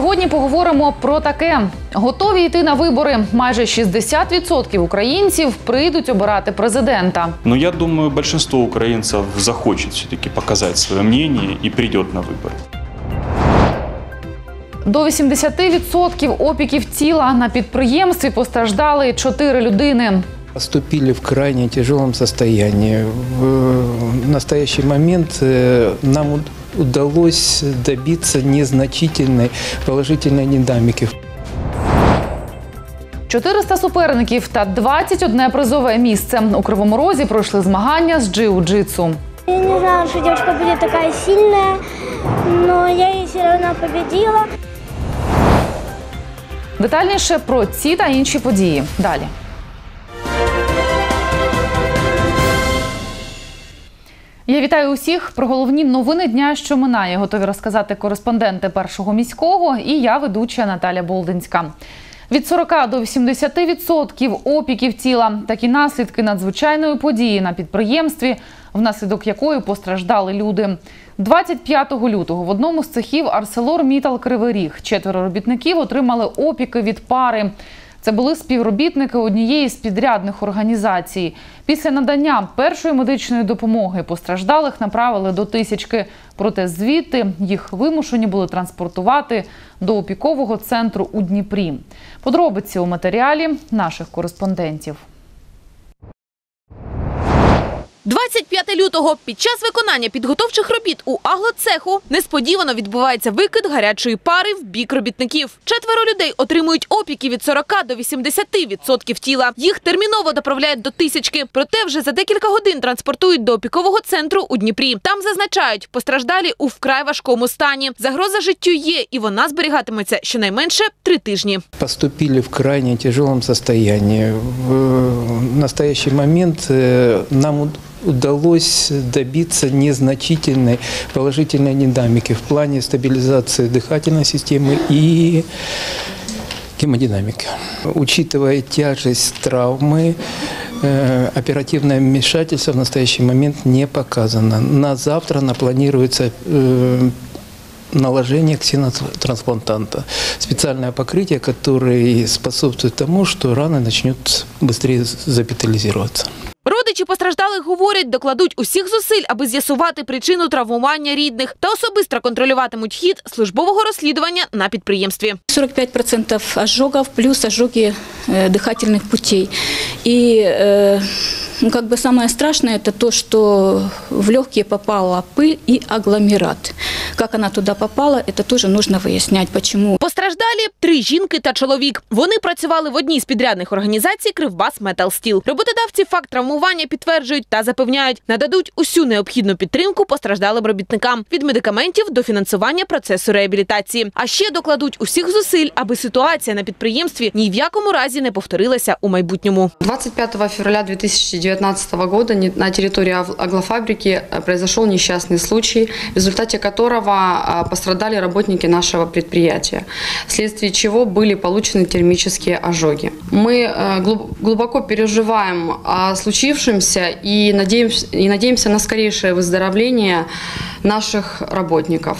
Сьогодні поговоримо про таке: готові йти на вибори. Майже 60% українців прийдуть обирати президента. Но я думаю, большинство украинцев захочет все-таки показать свое мнение и придет на выборы. До 80% опіків тіла на підприємстві постраждали 4 людини. Поступили в крайне тяжелом состоянии. В настоящий момент э, нам уд- удалось добиться незначительной положительной динамики. 400 суперників та 21 призове місце. У Кривому Розі пройшли змагання з джиу-джитсу. Я не знала, что девушка будет такая сильная, но я ее все равно победила. Детальніше про ці та інші події. Далі. Я вітаю усіх про головні новини дня, що минає. Готові розказати кореспонденти першого міського і я ведуча Наталя Болдинська. Від 40 до 80% опіків тіла такі наслідки надзвичайної події на підприємстві, внаслідок якої постраждали люди. 25 лютого в одному з цехів Арселор Мітал Кривий Ріг четверо робітників отримали опіки від пари. Це були співробітники однієї з підрядних організацій. Після надання першої медичної допомоги постраждалих направили до тисячки. Проте звідти їх вимушені були транспортувати до опікового центру у Дніпрі. Подробиці у матеріалі наших кореспондентів. 25 лютого під час виконання підготовчих робіт у аглоцеху несподівано відбувається викид гарячої пари в бік робітників. Четверо людей отримують опіки від 40 до 80% тіла. Їх терміново доправляють до тисячки. Проте вже за декілька годин транспортують до опікового центру у Дніпрі. Там зазначають, постраждалі у вкрай важкому стані. Загроза життю є, і вона зберігатиметься щонайменше три тижні. Поступили в крайне тяжелом состоянии. В настоящий момент э, нам удалось добиться незначительной положительной динамики в плане стабилизации дыхательной системы и гемодинамики. Учитывая тяжесть травмы, э, оперативное вмешательство в настоящий момент не показано. На завтра она планируется э, наложение ксенотрансплантанта. Специальное покрытие, которое способствует тому, что рана начнет быстрее запитализироваться. Родичі постраждалих говорять, докладуть усіх зусиль, аби з'ясувати причину травмування рідних та особисто контролюватимуть хід службового розслідування на підприємстві. 45% ожогов плюс ожоги э, дыхательных путей. И э, ну, как бы самое страшное это то, что в легкие попала пыль и агломерат. Как она туда попала, это тоже нужно выяснять, почему. Постраждалі три жінки та чоловік. Вони працювали в одній з підрядних організацій Кривбас Метал Стіл. Роботодавці факт травмування підтверджують та запевняють, нададуть усю необхідну підтримку постраждалим робітникам від медикаментів до фінансування процесу реабілітації. А ще докладуть усіх зусиль, аби ситуація на підприємстві ні в якому разі не повторилася у майбутньому. 25 февраля 2019 года не- на территории ав- аглофабрики э, произошел несчастный случай, в результате которого а, пострадали работники нашего предприятия, вследствие чего были получены термические ожоги. Мы э, глуб- глубоко переживаем о случившемся и надеемся, и надеемся на скорейшее выздоровление наших работников.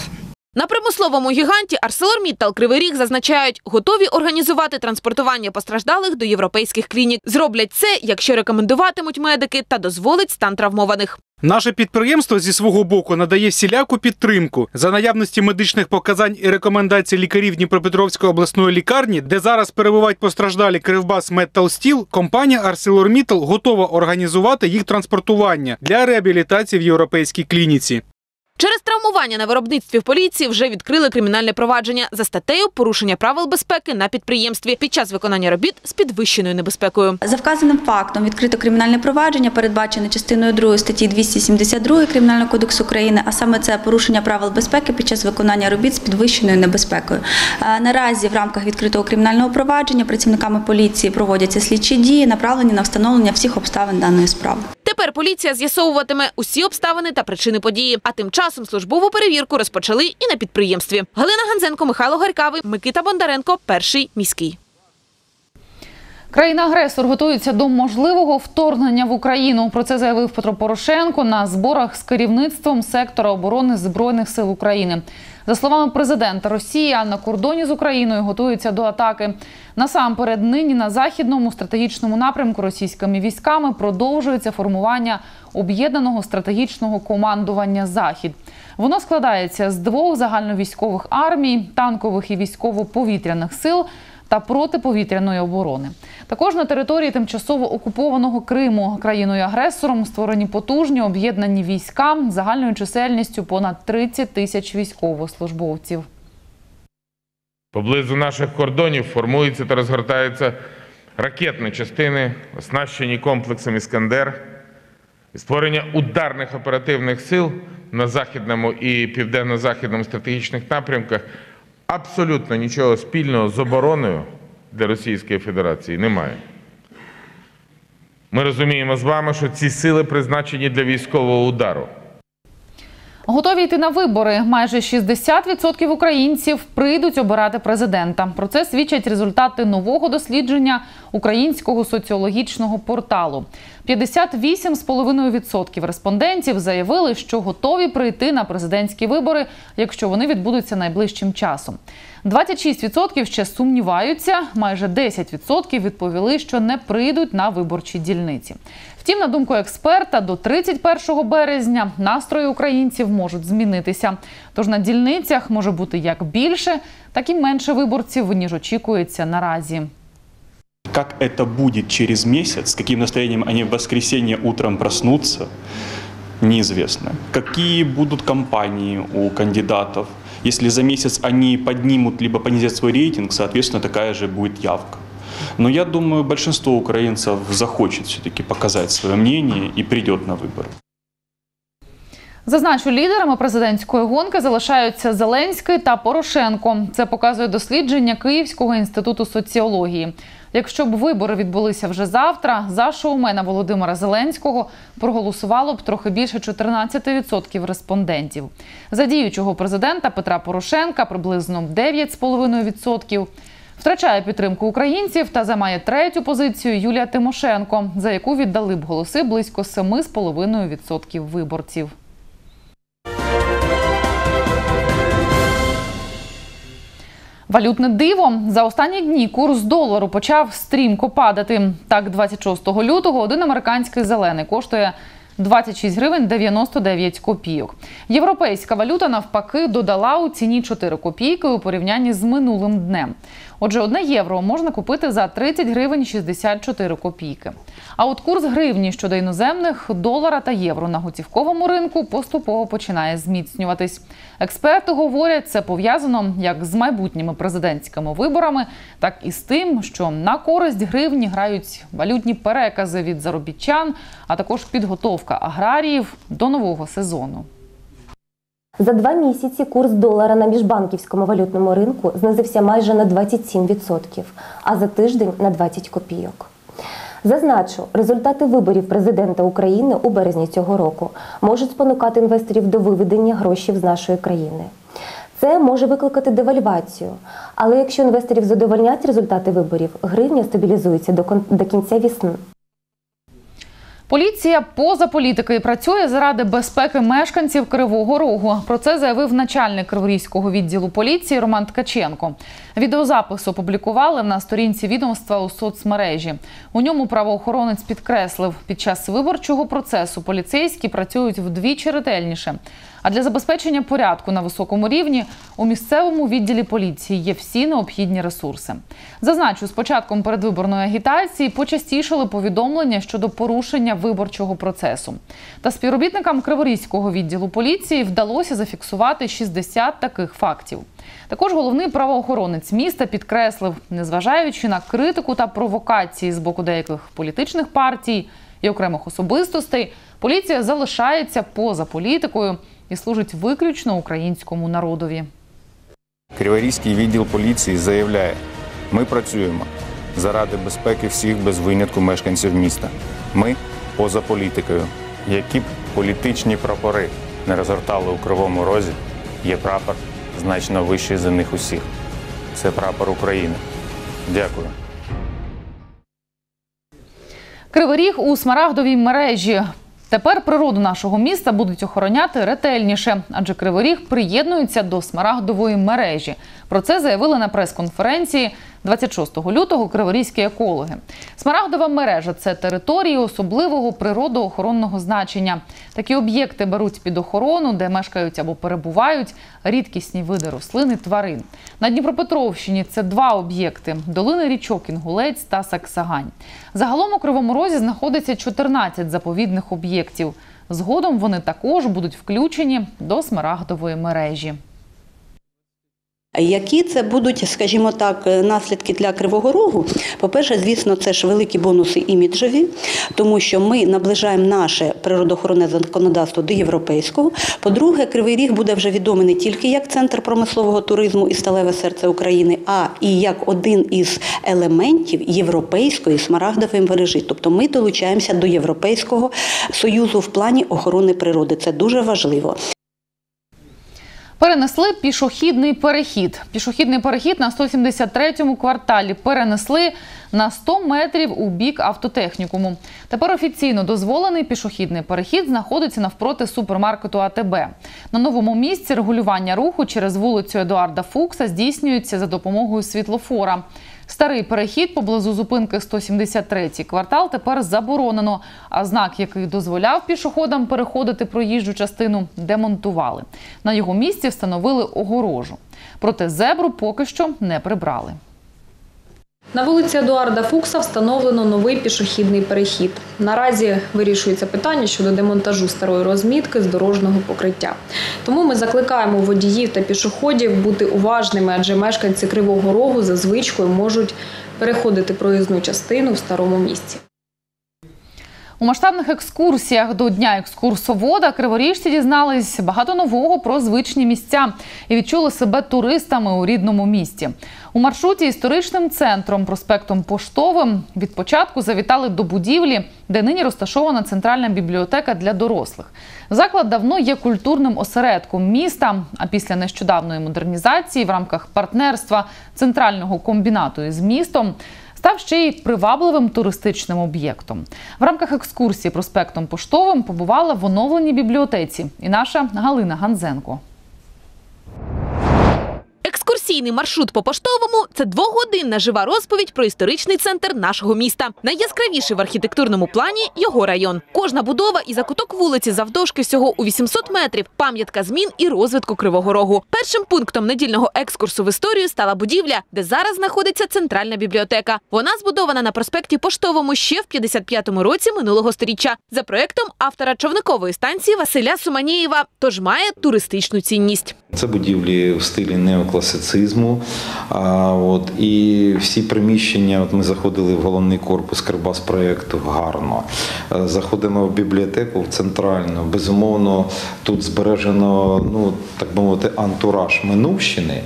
На примусловому гіганті ArcelorMittal Кривий Ріг зазначають, готові організувати транспортування постраждалих до європейських клінік. Зроблять це, якщо рекомендуватимуть медики та дозволить стан травмованих. Наше підприємство зі свого боку надає всіляку підтримку за наявності медичних показань і рекомендацій лікарів Дніпропетровської обласної лікарні, де зараз перебувають постраждалі Кривбас Метал Стіл. Компанія ArcelorMittal готова організувати їх транспортування для реабілітації в європейській клініці. Через травмування на виробництві в поліції вже відкрили кримінальне провадження за статтею порушення правил безпеки на підприємстві під час виконання робіт з підвищеною небезпекою. За вказаним фактом відкрито кримінальне провадження, передбачене частиною 2 статті 272 Кримінального кодексу України, а саме це порушення правил безпеки під час виконання робіт з підвищеною небезпекою. Е, Наразі в рамках відкритого кримінального провадження працівниками поліції проводяться слідчі дії, направлені на встановлення всіх обставин даної справи. Тепер поліція з'ясовуватиме усі обставини та причини події. А тим часом службову перевірку розпочали і на підприємстві. Галина Ганзенко, Михайло Гарькавий, Микита Бондаренко, перший міський. Країна-агресор готується до можливого вторгнення в Україну. Про це заявив Петро Порошенко на зборах з керівництвом сектора оборони Збройних сил України. За словами президента Росія, на кордоні з Україною готується до атаки. Насамперед, нині на західному стратегічному напрямку російськими військами продовжується формування об'єднаного стратегічного командування Захід. Воно складається з двох загальновійськових армій, танкових і військово-повітряних сил та протиповітряної оборони. Також на території тимчасово окупованого Криму країною-агресором створені потужні об'єднані війська загальною чисельністю понад 30 тисяч військовослужбовців. Поблизу наших кордонів формуються та розгортаються ракетні частини, оснащені комплексом Іскандер. Створення ударних оперативних сил на західному і південно-західному стратегічних напрямках абсолютно нічого спільного з обороною для Російської Федерації немає. Ми розуміємо з вами, що ці сили призначені для військового удару. Готові йти на вибори. Майже 60% українців прийдуть обирати президента. Про це свідчать результати нового дослідження українського соціологічного порталу. 58,5% респондентів заявили, що готові прийти на президентські вибори, якщо вони відбудуться найближчим часом. 26% ще сумніваються. Майже 10% відповіли, що не прийдуть на виборчі дільниці. Втім, на думку експерта, до 31 березня настрої українців можуть змінитися. Тож на дільницях може бути як більше, так і менше виборців, ніж очікується наразі. Как это будет через месяц, с каким настроением они в воскресенье утром проснутся, неизвестно. Какие будут кампании у кандидатов. Если за месяц они поднимут либо понизят свой рейтинг, соответственно, такая же будет явка. Но я думаю, большинство украинцев захочет все-таки показать свое мнение и придет на выборы. Зазначу, лідерами президентської гонки залишаються Зеленський та Порошенко. Це показує дослідження Київського інституту соціології. Якщо б вибори відбулися вже завтра, за шоумена Володимира Зеленського проголосувало б трохи більше 14% респондентів. За діючого президента Петра Порошенка приблизно 9,5%. Втрачає підтримку українців та займає третю позицію Юлія Тимошенко, за яку віддали б голоси близько 7,5% виборців. Валютне диво за останні дні курс долару почав стрімко падати. Так, 26 лютого один американський зелений коштує 26 гривень 99 копійок. Європейська валюта навпаки додала у ціні 4 копійки у порівнянні з минулим днем. Отже, одне євро можна купити за 30 гривень 64 копійки. А от курс гривні щодо іноземних долара та євро на готівковому ринку поступово починає зміцнюватись. Експерти говорять, це пов'язано як з майбутніми президентськими виборами, так і з тим, що на користь гривні грають валютні перекази від заробітчан, а також підготовка аграріїв до нового сезону. За два місяці курс долара на міжбанківському валютному ринку знизився майже на 27%, а за тиждень на 20 копійок. Зазначу, результати виборів президента України у березні цього року можуть спонукати інвесторів до виведення грошей з нашої країни. Це може викликати девальвацію, але якщо інвесторів задовольнять результати виборів, гривня стабілізується до кінця весни. Поліція поза політикою працює заради безпеки мешканців Кривого Рогу. Про це заявив начальник Криворізького відділу поліції Роман Ткаченко. Відеозапис опублікували на сторінці відомства у соцмережі. У ньому правоохоронець підкреслив, під час виборчого процесу поліцейські працюють вдвічі ретельніше. А для забезпечення порядку на високому рівні у місцевому відділі поліції є всі необхідні ресурси. Зазначу, з початком передвиборної агітації почастішали повідомлення щодо порушення виборчого процесу. Та співробітникам Криворізького відділу поліції вдалося зафіксувати 60 таких фактів. Також головний правоохоронець міста підкреслив, незважаючи на критику та провокації з боку деяких політичних партій і окремих особистостей, поліція залишається поза політикою і служить виключно українському народові. Криворізький відділ поліції заявляє: ми працюємо заради безпеки всіх без винятку мешканців міста. Ми поза політикою. Які б політичні прапори не розгортали у кривому розі, є прапор значно вищий за них усіх. Це прапор України. Дякую. Кривий Ріг у смарагдовій мережі. Тепер природу нашого міста будуть охороняти ретельніше, адже Криворіг приєднується до смарагдової мережі. Про це заявили на прес-конференції 26 лютого криворізькі екологи. Смарагдова мережа це території особливого природоохоронного значення. Такі об'єкти беруть під охорону, де мешкають або перебувають рідкісні види рослин і тварин. На Дніпропетровщині це два об'єкти: долини річок Інгулець та Саксагань. Загалом у Кривому Розі знаходиться 14 заповідних об'єктів. Згодом вони також будуть включені до смарагдової мережі. Які це будуть, скажімо так, наслідки для Кривого Рогу? По-перше, звісно, це ж великі бонуси іміджеві, тому що ми наближаємо наше природоохоронне законодавство до європейського. По-друге, Кривий Ріг буде вже відомий не тільки як центр промислового туризму і сталеве серце України, а і як один із елементів європейської смарагдової мережі. Тобто ми долучаємося до Європейського союзу в плані охорони природи. Це дуже важливо. Перенесли пішохідний перехід. Пішохідний перехід на 173-му кварталі перенесли на 100 метрів у бік автотехнікуму. Тепер офіційно дозволений пішохідний перехід знаходиться навпроти супермаркету АТБ. На новому місці регулювання руху через вулицю Едуарда Фукса здійснюється за допомогою світлофора. Старий перехід поблизу зупинки 173-й квартал тепер заборонено, а знак, який дозволяв пішоходам переходити проїжджу частину, демонтували. На його місці встановили огорожу. Проте зебру поки що не прибрали. На вулиці Едуарда Фукса встановлено новий пішохідний перехід. Наразі вирішується питання щодо демонтажу старої розмітки з дорожнього покриття. Тому ми закликаємо водіїв та пішоходів бути уважними, адже мешканці Кривого Рогу за звичкою можуть переходити проїзну частину в старому місці. У масштабних екскурсіях до Дня екскурсовода криворіжці дізнались багато нового про звичні місця і відчули себе туристами у рідному місті. У маршруті історичним центром, проспектом Поштовим від початку завітали до будівлі, де нині розташована центральна бібліотека для дорослих. Заклад давно є культурним осередком міста. А після нещодавної модернізації в рамках партнерства центрального комбінату із містом став ще й привабливим туристичним об'єктом. В рамках екскурсії проспектом Поштовим побувала в оновленій бібліотеці і наша Галина Ганзенко. Екскурсійний маршрут по поштовому це двогодинна жива розповідь про історичний центр нашого міста. Найяскравіший в архітектурному плані його район. Кожна будова і закуток вулиці завдовжки всього у 800 метрів. Пам'ятка змін і розвитку Кривого Рогу. Першим пунктом недільного екскурсу в історію стала будівля, де зараз знаходиться центральна бібліотека. Вона збудована на проспекті Поштовому ще в 55-му році минулого сторіччя за проектом автора човникової станції Василя Суманієва. Тож має туристичну цінність. Це будівлі в стилі неокласицизму. А, от, і всі приміщення, от ми заходили в головний корпус Кирбас проєкту гарно. Е, Заходимо в бібліотеку в центральну. Безумовно, тут збережено, ну так би мовити, антураж минувщини.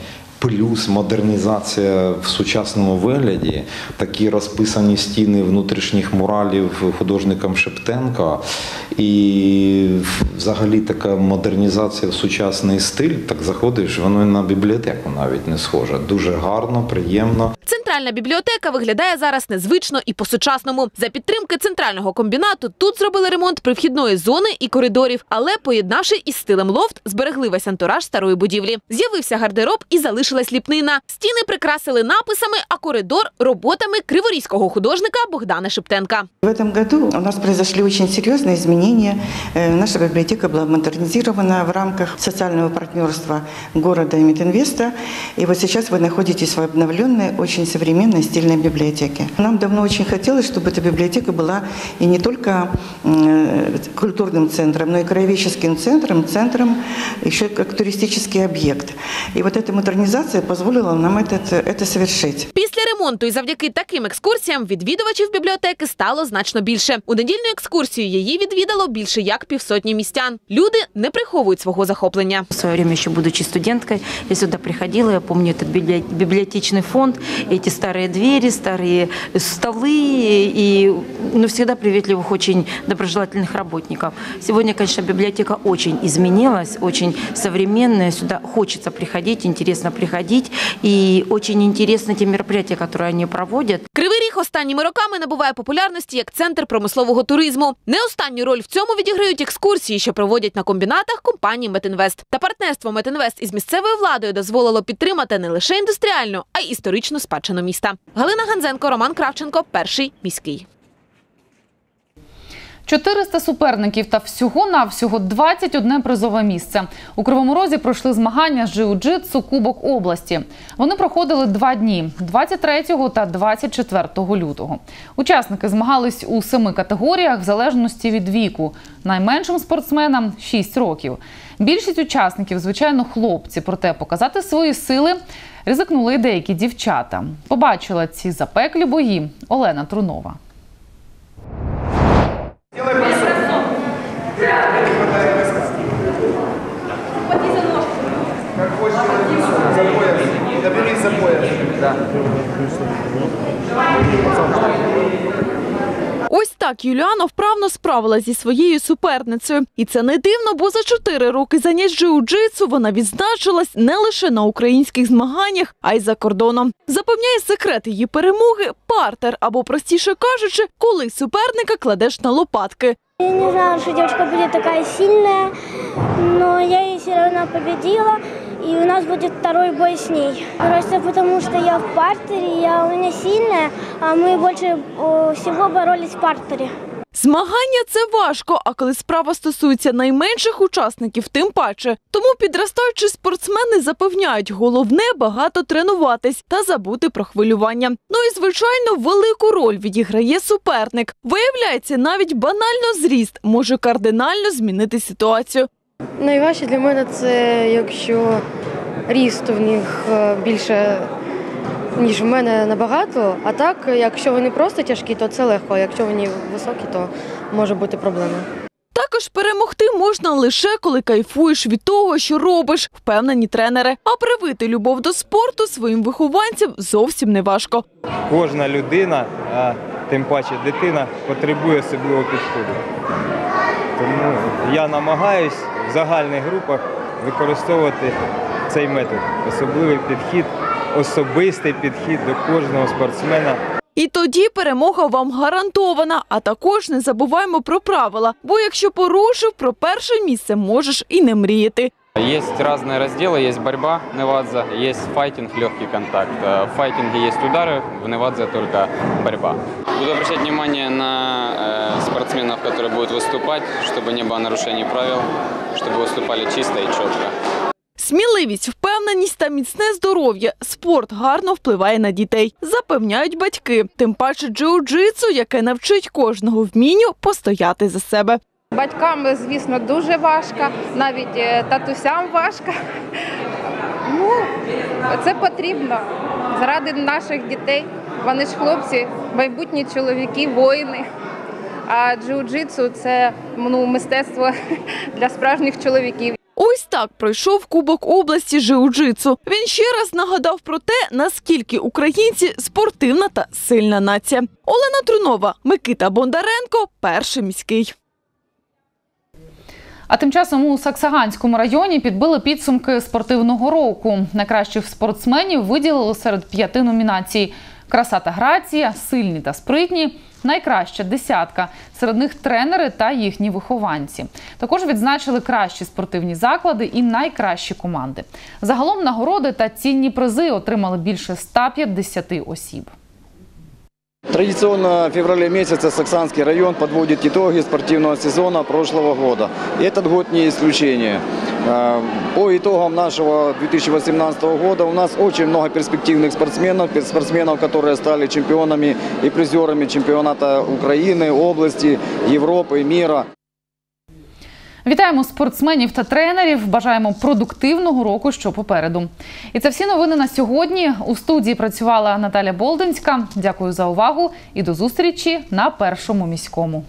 Плюс модернізація в сучасному вигляді, такі розписані стіни внутрішніх муралів художником Шептенка, і взагалі така модернізація в сучасний стиль. Так заходиш, воно на бібліотеку навіть не схоже. Дуже гарно, приємно. Центральна бібліотека виглядає зараз незвично і по-сучасному. За підтримки центрального комбінату тут зробили ремонт привхідної зони і коридорів, але поєднавши із стилем лофт, зберегли весь антураж старої будівлі. З'явився гардероб і залишилась ліпнина. Стіни прикрасили написами, а коридор роботами криворізького художника Богдана Шептенка. В этом году у нас произошли очень серьезные изменения. Э, Наша библиотека была модернизирована в рамках социального партнерства города и Мединвеста. И вот сейчас вы находитесь в обновленной, очень современной, стильной библиотеке. Нам давно очень хотелось, чтобы эта библиотека была и не только э, культурным центром, но и краеведческим центром, центром еще как туристический объект. И вот эта модернизация позволила нам этот, это совершить. Після ремонту і завдяки таким екскурсіям відвідувачів бібліотеки стало значно більше. У недільну екскурсію її відвідало більше як півсотні містян. Люди не приховують свого захоплення. В свое время, еще будучи студенткой, я сюда приходила, я помню этот библи- библиотечный фонд, эти старые двери, старые столы и ну, всегда приветливых, очень доброжелательных работников. Сегодня, конечно, библиотека очень изменилась, очень современная, сюда хочется приходить, интересно приходить. приходить. И очень интересны те мероприятия, которые они проводят. Кривий Ріг останніми роками набуває популярності як центр промислового туризму. Не останню роль в цьому відіграють екскурсії, що проводять на комбінатах компанії Метінвест. Та партнерство Метінвест із місцевою владою дозволило підтримати не лише індустріальну, а й історичну спадщину міста. Галина Ганзенко, Роман Кравченко, перший міський. 400 суперників та всього-навсього 21 призове місце. У Кривому Розі пройшли змагання з джиу-джитсу Кубок області. Вони проходили два дні – 23 та 24 лютого. Учасники змагались у семи категоріях в залежності від віку. Найменшим спортсменам – 6 років. Більшість учасників, звичайно, хлопці. Проте показати свої сили ризикнули деякі дівчата. Побачила ці запеклі бої Олена Трунова. Ось так Юліана вправно справилась зі своєю суперницею. І це не дивно, бо за чотири роки занять джиу-джитсу вона відзначилась не лише на українських змаганнях, а й за кордоном. Запевняє секрет її перемоги партер, або простіше кажучи, коли суперника кладеш на лопатки. Я не знала, что девочка будет такая сильная, но я ее все равно победила, и у нас будет второй бой с ней. Просто потому, что я в партере, я у меня сильная, а мы больше всего боролись в партере. Змагання це важко, а коли справа стосується найменших учасників, тим паче. Тому підростаючі спортсмени запевняють, головне багато тренуватись та забути про хвилювання. Ну і звичайно, велику роль відіграє суперник. Виявляється, навіть банально зріст може кардинально змінити ситуацію. Найважче для мене це якщо ріст в них е, більше, ніж в мене набагато. А так, якщо вони просто тяжкі, то це легко. А якщо вони високі, то може бути проблема. Також перемогти можна лише коли кайфуєш від того, що робиш, впевнені тренери. А привити любов до спорту своїм вихованцям зовсім не важко. Кожна людина, а тим паче дитина, потребує особливого підходу. Тому я намагаюсь в загальних групах використовувати цей метод. Особливий підхід, особистий підхід до кожного спортсмена. І тоді перемога вам гарантована. А також не забуваємо про правила. Бо якщо порушив, про перше місце можеш і не мріяти. Есть разные разделы, есть борьба, невадза, есть файтинг, легкий контакт. Э, В файтинге есть удары, в невадзе только борьба. Буду обращать внимание на э, спортсменов, которые будут выступать, чтобы не было нарушений правил, чтобы выступали чисто и четко. Сміливість, впевненість та міцне здоров'я. Спорт гарно впливає на дітей, запевняють батьки. Тим паче джиу-джитсу, яке навчить кожного вмінню постояти за себе. Батькам, звісно, дуже важко, навіть е, татусям важко. Ну, це потрібно заради наших дітей. Вони ж хлопці, майбутні чоловіки, воїни. А джиу-джитсу це ну, мистецтво для справжніх чоловіків. Ось так пройшов Кубок області джиу-джитсу. Він ще раз нагадав про те, наскільки українці спортивна та сильна нація. Олена Трунова, Микита Бондаренко, перший міський. А тим часом у Саксаганському районі підбили підсумки спортивного року. Найкращих спортсменів виділили серед п'яти номінацій: краса та грація, сильні та спритні. Найкраща десятка. Серед них тренери та їхні вихованці. Також відзначили кращі спортивні заклади і найкращі команди. Загалом нагороди та цінні призи отримали більше 150 осіб. Традиционно в феврале месяце Саксанский район подводит итоги спортивного сезона прошлого года. И этот год не исключение. Э, По итогам нашего 2018 года у нас очень много перспективных спортсменов, спортсменов, которые стали чемпионами и призерами чемпионата Украины, области, Европы, мира. Вітаємо спортсменів та тренерів. Бажаємо продуктивного року, що попереду. І це всі новини на сьогодні. У студії працювала Наталя Болдинська. Дякую за увагу і до зустрічі на першому міському.